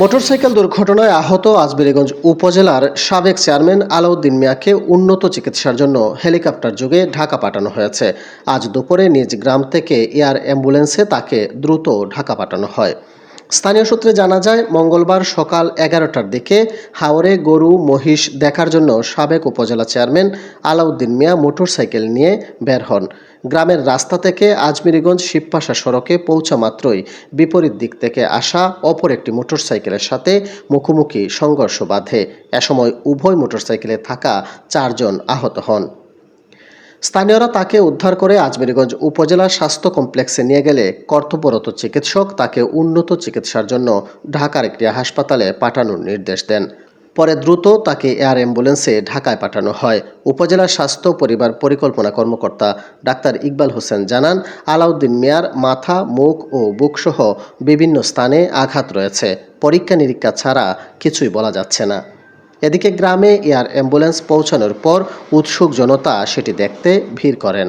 Motorcycle দুর্ঘটনায় আহত আজবিরেগঞ্জ উপজেলার সাবেক চেয়ারম্যান আলাউদ্দিন মিয়াকে উন্নত চিকিৎসার জন্য হেলিকপ্টার যোগে ঢাকা পাঠানো হয়েছে। আজ দুপুরে নিজ গ্রাম থেকে এয়ার অ্যাম্বুলেন্সে তাকে দ্রুত ঢাকা পাঠানো হয়। স্থানীয় সূত্রে জানা যায়, মঙ্গলবার সকাল এগারোটার দিকে হাওরে গরু মহিষ দেখার জন্য সাবেক উপজেলা চেয়ারম্যান আলাউদ্দিন মিয়া মোটরসাইকেল নিয়ে বের হন। গ্রামের রাস্তা থেকে আজমিরিগঞ্জ শিবপাশা সড়কে পৌঁছা মাত্রই বিপরীত দিক থেকে আসা অপর একটি মোটরসাইকেলের সাথে মুখোমুখি সংঘর্ষ বাধে। এ সময় উভয় মোটরসাইকেলে থাকা চারজন আহত হন। স্থানীয়রা তাকে উদ্ধার করে আজমেরীগঞ্জ উপজেলা স্বাস্থ্য কমপ্লেক্সে নিয়ে গেলে কর্তব্যরত চিকিৎসক তাকে উন্নত চিকিৎসার জন্য ঢাকার একটি হাসপাতালে পাঠানোর নির্দেশ দেন। পরে দ্রুত তাকে এয়ার অ্যাম্বুলেন্সে ঢাকায় পাঠানো হয়। উপজেলা স্বাস্থ্য পরিবার পরিকল্পনা কর্মকর্তা ডাক্তার ইকবাল হোসেন জানান, আলাউদ্দিন মিয়ার মাথা, মুখ ও বুকসহ বিভিন্ন স্থানে আঘাত রয়েছে। পরীক্ষা নিরীক্ষা ছাড়া কিছুই বলা যাচ্ছে না। এদিকে গ্রামে এয়ার অ্যাম্বুলেন্স পৌঁছানোর পর উৎসুক জনতা সেটি দেখতে ভিড় করেন।